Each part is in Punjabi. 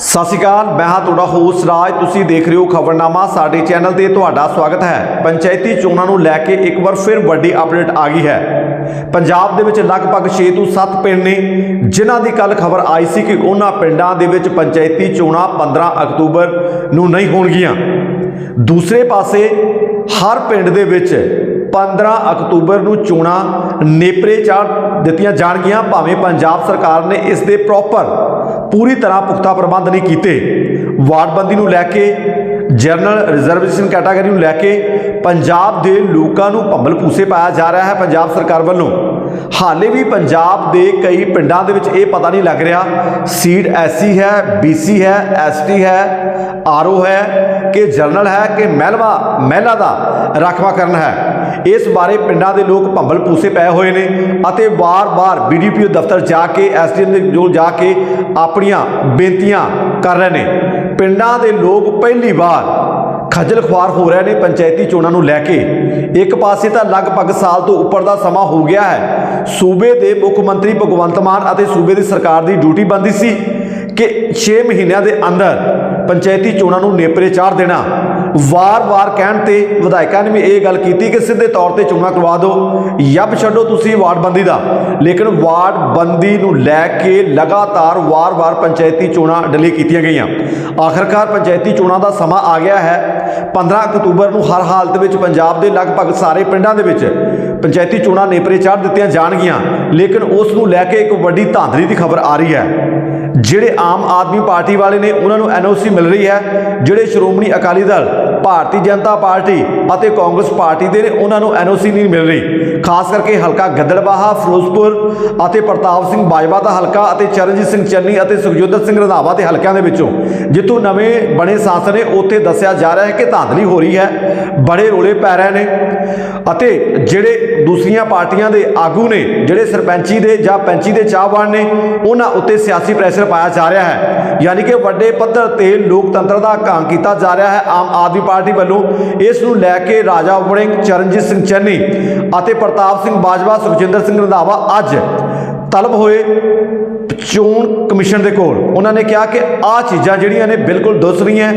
ਸਤਿ ਸ਼੍ਰੀ ਅਕਾਲ, ਮੈਂ ਹਾਂ ਤੁਹਾਡਾ ਹੋਸਟ ਰਾਜ। ਤੁਸੀਂ ਦੇਖ ਰਹੇ ਹੋ ਖਬਰਨਾਮਾ। ਸਾਡੇ ਚੈਨਲ ਤੇ ਤੁਹਾਡਾ ਸਵਾਗਤ ਹੈ। ਪੰਚਾਇਤੀ ਚੋਣਾਂ ਨੂੰ ਲੈ ਕੇ ਇੱਕ ਵਾਰ ਫਿਰ ਵੱਡੀ ਅਪਡੇਟ ਆ ਗਈ ਹੈ। ਪੰਜਾਬ ਦੇ ਵਿੱਚ ਲਗਭਗ 6 ਤੋਂ 7 ਪਿੰਡ ਨੇ, ਜਿਨ੍ਹਾਂ ਦੀ ਕੱਲ ਖਬਰ ਆਈ ਸੀ ਕਿ ਉਹਨਾਂ ਪਿੰਡਾਂ ਦੇ ਵਿੱਚ ਪੰਚਾਇਤੀ ਚੋਣਾਂ 15 ਅਕਤੂਬਰ ਨੂੰ ਨਹੀਂ ਹੋਣਗੀਆਂ। ਦੂਸਰੇ ਪਾਸੇ, ਹਰ ਪਿੰਡ ਦੇ ਵਿੱਚ 15 ਅਕਤੂਬਰ ਨੂੰ ਚੋਣਾਂ ਨੇਪਰੇ ਚਾੜ ਦਿੱਤੀਆਂ ਜਾਣਗੀਆਂ। ਭਾਵੇਂ ਪੰਜਾਬ ਸਰਕਾਰ ਨੇ ਇਸ ਦੇ ਪ੍ਰੋਪਰ ਪੂਰੀ ਤਰ੍ਹਾਂ ਪੁਖਤਾ ਪ੍ਰਬੰਧ ਨਹੀਂ ਕੀਤੇ। ਵਾਰਡਬੰਦੀ ਨੂੰ ਲੈ ਕੇ, ਜਨਰਲ ਰਿਜ਼ਰਵੇਸ਼ਨ ਕੈਟਾਗਰੀ ਨੂੰ ਲੈ ਕੇ, ਪੰਜਾਬ ਦੇ ਲੋਕਾਂ ਨੂੰ ਭੰਬਲ ਪੂਸੇ ਪਾਇਆ ਜਾ ਰਿਹਾ ਹੈ ਪੰਜਾਬ ਸਰਕਾਰ ਵੱਲੋਂ। ਹਾਲੇ ਵੀ ਪੰਜਾਬ ਦੇ ਕਈ ਪਿੰਡਾਂ ਦੇ ਵਿੱਚ ਇਹ ਪਤਾ ਨਹੀਂ ਲੱਗ ਰਿਹਾ। ਸੀਟ ਐਸਸੀ ਹੈ, ਬੀਸੀ ਹੈ, ਐਸਟੀ ਹੈ ਆਰਓ ਹੈ ਕਿ ਜਰਨਲ ਹੈ ਕਿ ਮਹਿਲਵਾ, ਮਹਿਲਾ ਦਾ ਰਾਖਵਾ ਕਰਨ ਹੈ। ਇਸ ਬਾਰੇ ਪਿੰਡਾਂ ਦੇ ਲੋਕ ਭੰਬਲ ਪੂਸੇ ਪਏ ਹੋਏ ਨੇ ਅਤੇ ਵਾਰ-ਵਾਰ ਬੀਡੀਪੀਓ ਦਫ਼ਤਰ ਜਾ ਕੇ ਐਸਡੀਐਮ ਦੇ ਕੋਲ ਜਾ ਕੇ ਆਪਣੀਆਂ ਬੇਨਤੀਆਂ ਕਰ ਰਹੇ ਨੇ। ਪਿੰਡਾਂ ਦੇ ਲੋਕ ਪਹਿਲੀ ਵਾਰ ਖੱਜਲ ਖੁਆਰ ਹੋ ਰਹੇ ਨੇ ਪੰਚਾਇਤੀ ਚੋਣਾਂ ਨੂੰ ਲੈ ਕੇ। ਇੱਕ ਪਾਸੇ ਤਾਂ ਲਗਭਗ ਸਾਲ ਤੋਂ ਉੱਪਰ ਦਾ ਸਮਾਂ ਹੋ ਗਿਆ ਹੈ। ਸੂਬੇ ਦੇ ਮੁੱਖ ਮੰਤਰੀ ਭਗਵੰਤ ਮਾਨ ਅਤੇ ਸੂਬੇ ਦੀ ਸਰਕਾਰ ਦੀ ਡਿਊਟੀ ਬੰਦੀ ਸੀ ਕਿ 6 ਮਹੀਨਿਆਂ ਦੇ ਅੰਦਰ ਪੰਚਾਇਤੀ ਚੋਣਾਂ ਨੂੰ ਨੇਪਰੇ ਚਾੜ ਦੇਣਾ। ਵਾਰ-ਵਾਰ ਕਹਿਣ ਤੇ ਵਿਧਾਇਕਾਂ ਨੇ ਵੀ ਇਹ ਗੱਲ ਕੀਤੀ ਕਿ ਸਿੱਧੇ ਤੌਰ ਤੇ ਚੋਣਾਂ ਕਰਵਾ ਦਿਓ। ਯੱਬ ਛੱਡੋ ਤੁਸੀਂ ਵਾਰਡਬੰਦੀ ਦਾ। ਲੇਕਿਨ ਵਾਰਡਬੰਦੀ ਨੂੰ ਲੈ ਕੇ ਲਗਾਤਾਰ ਵਾਰ-ਵਾਰ ਪੰਚਾਇਤੀ ਚੋਣਾਂ ਡਿਲੇ ਕੀਤੀਆਂ ਗਈਆਂ। ਆਖਰਕਾਰ ਪੰਚਾਇਤੀ ਚੋਣਾਂ ਦਾ ਸਮਾਂ ਆ ਗਿਆ ਹੈ। 15 ਅਕਤੂਬਰ ਨੂੰ ਹਰ ਹਾਲਤ ਵਿੱਚ ਪੰਜਾਬ ਦੇ ਲਗਭਗ ਸਾਰੇ ਪਿੰਡਾਂ ਦੇ ਵਿੱਚ ਪੰਚਾਇਤੀ ਚੋਣਾਂ ਨੇਪਰੇ ਚਾੜ ਦਿੱਤੀਆਂ ਜਾਣਗੀਆਂ, ਲੇਕਿਨ ਉਸ ਨੂੰ ਲੈ ਕੇ ਇੱਕ ਵੱਡੀ ਧਾਂਦਲੀ ਦੀ ਖਬਰ ਆ ਰਹੀ ਹੈ। ਜਿਹੜੇ ਆਮ ਆਦਮੀ ਪਾਰਟੀ ਵਾਲੇ ਨੇ ਉਹਨਾਂ ਨੂੰ ਐਨਓਸੀ ਮਿਲ ਰਹੀ ਹੈ, ਜਿਹੜੇ ਸ਼੍ਰੋਮਣੀ ਅਕਾਲੀ ਦਲ, ਭਾਰਤੀ ਜਨਤਾ ਪਾਰਟੀ ਅਤੇ ਕਾਂਗਰਸ ਪਾਰਟੀ ਦੇ ਨੇ, ਉਹਨਾਂ ਨੂੰ ਐਨਓਸੀ ਨਹੀਂ ਮਿਲ ਰਹੀ। ਖਾਸ ਕਰਕੇ ਹਲਕਾ ਗੱਦੜਬਾਹਾ, ਫਿਰੋਜ਼ਪੁਰ ਅਤੇ ਪ੍ਰਤਾਪ ਸਿੰਘ ਬਾਜਵਾ ਦਾ ਹਲਕਾ ਅਤੇ ਚਰਨਜੀਤ ਸਿੰਘ ਚੰਨੀ ਅਤੇ ਸੁਖਜੋਦਰ ਸਿੰਘ ਰੰਧਾਵਾ ਦੇ ਹਲਕਿਆਂ ਦੇ ਵਿੱਚੋਂ। ਜਿੱਥੋਂ ਨਵੇਂ ਬਣੇ ਸਾਂਸਦ ਨੇ, ਉੱਥੇ ਦੱਸਿਆ ਜਾ ਰਿਹਾ ਹੈ ਕਿ ਧਾਂਦਲੀ ਹੋ ਰਹੀ ਹੈ, ਬੜੇ ਰੋਲੇ ਪੈ ਰਹੇ ਨੇ ਅਤੇ ਜਿਹੜੇ ਦੂਸਰੀਆਂ ਪਾਰਟੀਆਂ ਦੇ ਆਗੂ ਨੇ, ਜਿਹੜੇ ਸਰਪੰਚੀ ਦੇ ਜਾਂ ਪੰਚੀ ਦੇ ਚਾਹਵਾਨ ਨੇ, ਉਹਨਾਂ ਉੱਤੇ ਸਿਆਸੀ ਪ੍ਰੈਸ਼ਰ ਪਾਇਆ ਜਾ ਰਿਹਾ ਹੈ। ਯਾਨੀ ਕਿ ਵੱਡੇ ਪੱਧਰ ਤੇ ਲੋਕਤੰਤਰ ਦਾ ਕਾਂਗ ਕੀਤਾ ਜਾ ਰਿਹਾ ਹੈ ਆਮ ਆਦਮੀ ਪਾਰਟੀ ਵੱਲੋਂ। ਇਸ ਨੂੰ ਲੈ ਕੇ ਰਾਜਾ ਵੜਿੰਗ, ਚਰਨਜੀਤ ਸਿੰਘ ਚੰਨੀ ਅਤੇ ਪ੍ਰਤਾਪ ਸਿੰਘ ਬਾਜਵਾ, ਸੁਖਜਿੰਦਰ ਸਿੰਘ ਰੰਧਾਵਾ ਅੱਜ ਤਲਬ ਹੋਏ ਚੋਣ ਕਮਿਸ਼ਨ ਦੇ ਕੋਲ। ਉਹਨਾਂ ਨੇ ਕਿਹਾ ਕਿ ਆਹ ਚੀਜ਼ਾਂ ਜਿਹੜੀਆਂ ਨੇ ਬਿਲਕੁਲ ਦੁਸ ਰਹੀਆਂ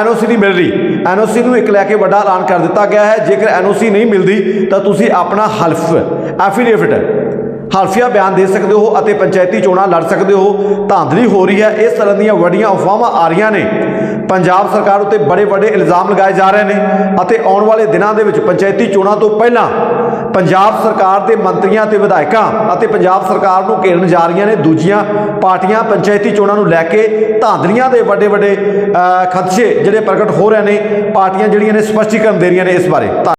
ਐਨਓਸੀ ਨਹੀਂ ਮਿਲ ਰਹੀ। ਐਨਓਸੀ ਨੂੰ ਇੱਕ ਲੈ ਕੇ ਵੱਡਾ ਐਲਾਨ ਕਰ ਦਿੱਤਾ ਗਿਆ ਹੈ। ਜੇਕਰ ਐਨਓਸੀ ਨਹੀਂ ਮਿਲਦੀ, ਤਾਂ ਤੁਸੀਂ ਆਪਣਾ ਹਲਫ ਐਫੀਡੇਵਿਟ ਹਲਫੀਆ ਬਿਆਨ ਦੇ ਸਕਦੇ ਹੋ ਅਤੇ ਪੰਚਾਇਤੀ ਚੋਣਾਂ ਲੜ ਸਕਦੇ ਹੋ। ਧਾਂਦਲੀ ਹੋ ਰਹੀ ਹੈ। ਇਸ ਤਰ੍ਹਾਂ ਦੀਆਂ ਵੱਡੀਆਂ ਅਫਵਾਹਾਂ ਆ ਰਹੀਆਂ ਨੇ। ਪੰਜਾਬ ਸਰਕਾਰ ਉੱਤੇ ਬੜੇ ਵੱਡੇ ਇਲਜ਼ਾਮ ਲਗਾਏ ਜਾ ਰਹੇ ਨੇ ਅਤੇ ਆਉਣ ਵਾਲੇ ਦਿਨਾਂ ਦੇ ਵਿੱਚ ਪੰਚਾਇਤੀ ਚੋਣਾਂ ਤੋਂ ਪਹਿਲਾਂ ਪੰਜਾਬ ਸਰਕਾਰ ਦੇ ਮੰਤਰੀਆਂ ਤੇ ਵਿਧਾਇਕਾਂ ਅਤੇ ਪੰਜਾਬ ਸਰਕਾਰ ਨੂੰ ਘੇਰਨ ਜਾ ਰਹੀਆਂ ਨੇ ਦੂਜੀਆਂ ਪਾਰਟੀਆਂ ਪੰਚਾਇਤੀ ਚੋਣਾਂ ਨੂੰ ਲੈ ਕੇ ਧਾਂਦਲੀਆਂ ਦੇ ਵੱਡੇ ਵੱਡੇ ਖਦਸ਼ੇ ਜਿਹੜੇ ਪ੍ਰਗਟ ਹੋ ਰਹੇ ਨੇ। ਪਾਰਟੀਆਂ ਜਿਹੜੀਆਂ ਨੇ ਸਪਸ਼ਟੀਕਰਨ ਦੇ ਰਹੀਆਂ ਨੇ ਇਸ ਬਾਰੇ। ਧੰਨ-